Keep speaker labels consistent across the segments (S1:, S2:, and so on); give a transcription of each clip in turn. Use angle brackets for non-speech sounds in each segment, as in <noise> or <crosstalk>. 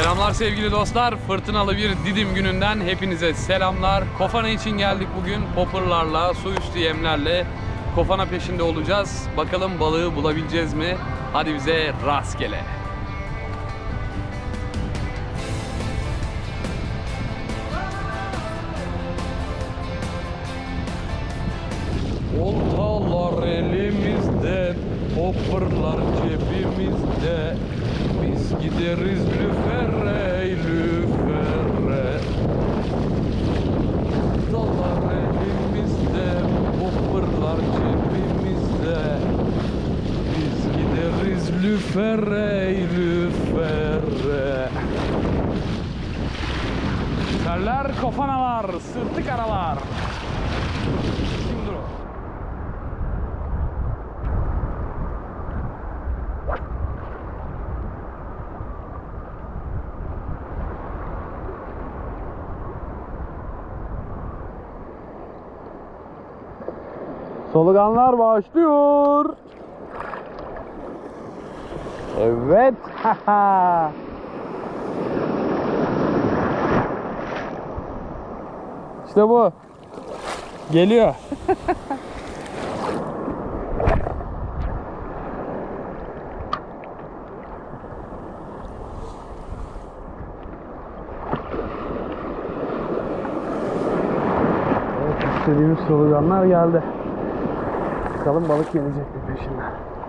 S1: Selamlar sevgili dostlar. Fırtınalı bir Didim gününden hepinize selamlar. Kofana için geldik bugün. Popperlarla, su üstü yemlerle kofana peşinde olacağız. Bakalım balığı bulabileceğiz mi? Hadi bize rastgele. Oltalar elimizde, popperlar cebimizde. Biz gideriz lüfere, lüfere. Oltalar elimizde, popperlar cebimizde. Biz gideriz lüfere, lüfere. Terler kofanalar, sırtı karalar. Şimdi o. Soluganlar başlıyor. Evet. <laughs> işte bu. Geliyor. <laughs> İstediğimiz soluganlar geldi. Bakalım balık gelecek mi peşinden.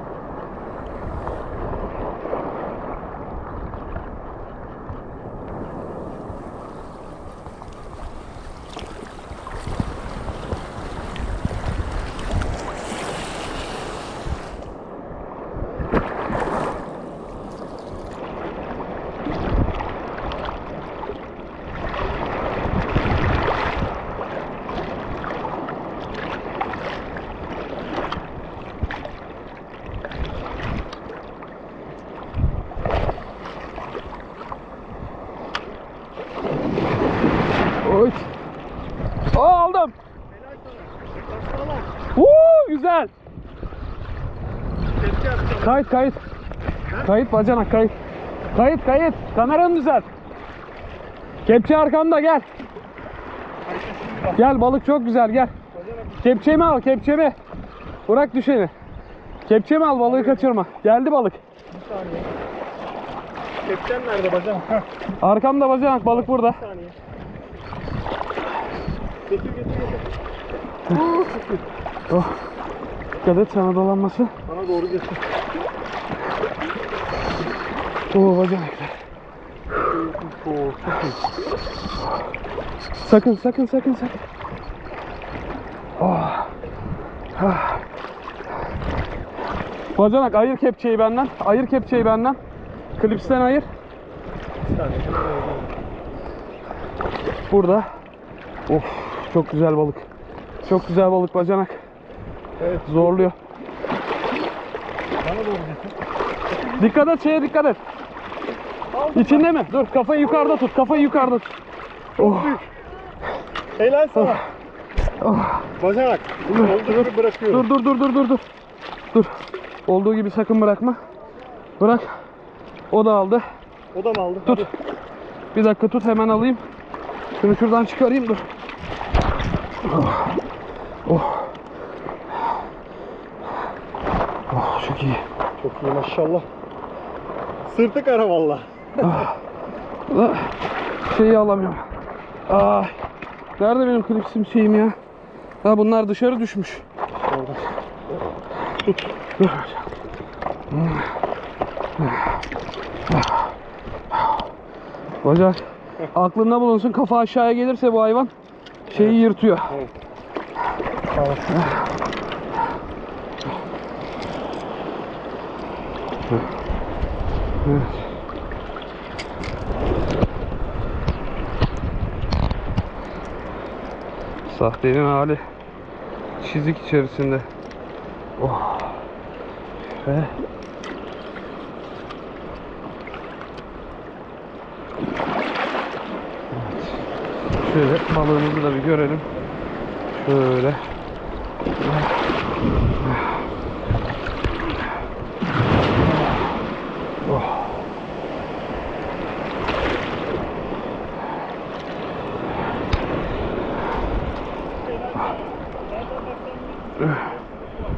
S1: Güzel. Kayıt kayıt. Kayıt bacanak kayıt. Kayıt kayıt. Kameranı düzelt. Kepçe arkamda gel. Gel balık çok güzel gel. Kepçemi al kepçemi. Bırak düşeni. Kepçemi al balığı kaçırma. Geldi balık.
S2: Kepçen nerede? Heh,
S1: Arkamda bacanak balık burada.
S2: bir saniye. Getir getir getir.
S1: Oh. Dikkat et sana dolanması.
S2: Bana doğru getir.
S1: Oo
S2: çok iyi.
S1: Sakın sakın sakın sakın. Oh. Ah. Bacanak ayır kepçeyi benden. Ayır kepçeyi benden. Klipsten ayır. Burada. Of çok güzel balık. Çok güzel balık bacanak.
S2: Evet.
S1: Zorluyor.
S2: Bana doğru getir.
S1: Dikkat et şeye dikkat et.
S2: Aldım.
S1: İçinde mi? Dur kafayı yukarıda tut. Kafayı yukarıda tut. Oh.
S2: Helal sana.
S1: Oh.
S2: Bacanak. Olduğu gibi bırakıyorum.
S1: Dur dur dur dur dur dur. Dur. Olduğu gibi sakın bırakma. Bırak. O da aldı.
S2: O da mı aldı?
S1: Tut.
S2: Hadi.
S1: Bir dakika tut hemen alayım. Şunu şuradan çıkarayım dur. Oh. Oh. Oh, çok iyi.
S2: Çok iyi maşallah. Sırtı kara valla.
S1: Ah, Şeyi alamıyorum. Ay. Nerede benim klipsim şeyim ya? Ha bunlar dışarı düşmüş.
S2: Orada.
S1: Bacak. Aklında bulunsun kafa aşağıya gelirse bu hayvan şeyi yırtıyor.
S2: Sağ ol.
S1: Evet. Sahtenin hali çizik içerisinde. Oh. Ve Evet. Şöyle balığımızı da bir görelim. Şöyle.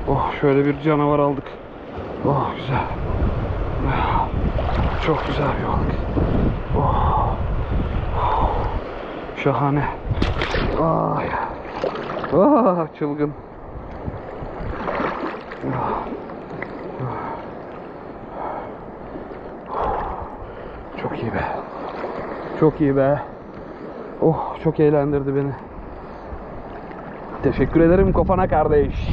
S1: Oh şöyle bir canavar aldık. Oh güzel. Çok güzel bir balık. Oh. Şahane. Ay. Ah çılgın. Çok iyi be. Çok iyi be. Oh çok eğlendirdi beni. Teşekkür ederim kafana kardeş.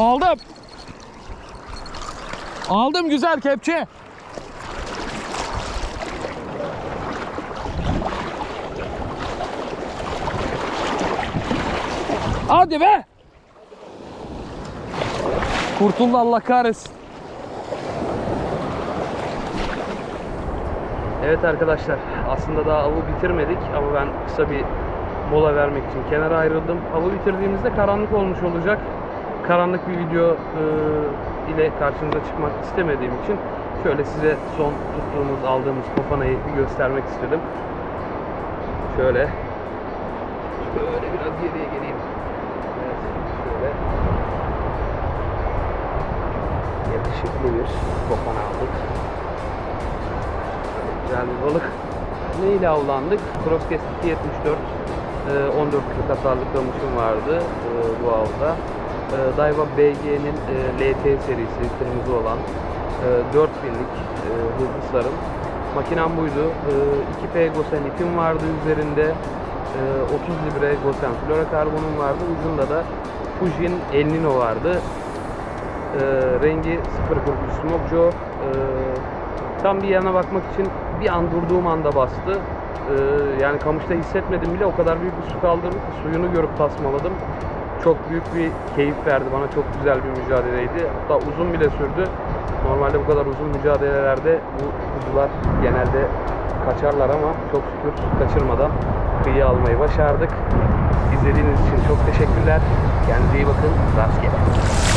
S1: Aldım. Aldım güzel kepçe. Hadi be. Kurtuldu Allah kahretsin. Evet arkadaşlar aslında daha avı bitirmedik ama ben kısa bir mola vermek için kenara ayrıldım. Avı bitirdiğimizde karanlık olmuş olacak. Karanlık bir video e, ile karşınıza çıkmak istemediğim için şöyle size son tuttuğumuz aldığımız kofanayı bir göstermek istedim. Şöyle şöyle biraz geriye geleyim. Evet, şöyle yakışıklı bir kofana aldık. Güzel bir balık. Neyle avlandık? Crosskest 274 e, 14 40 hasarlı kamışım vardı e, bu avda. E, Daiwa BG'nin e, LT serisi kırmızı olan e, 4000'lik e, hızlı sarım. Makinem buydu. E, 2P Gosen ipim vardı üzerinde. E, 30 libre Gosen fluorokarbonum vardı. Ucunda da Fujin El Nino vardı. E, rengi 0.43 Smoke Joe. E, tam bir yana bakmak için bir an durduğum anda bastı. Ee, yani kamışta hissetmedim bile o kadar büyük bir su kaldırdı suyunu görüp tasmaladım. Çok büyük bir keyif verdi bana. Çok güzel bir mücadeleydi. Hatta uzun bile sürdü. Normalde bu kadar uzun mücadelelerde bu kuzular genelde kaçarlar ama çok şükür kaçırmadan kıyı almayı başardık. İzlediğiniz için çok teşekkürler. Kendinize iyi bakın. Rastgele.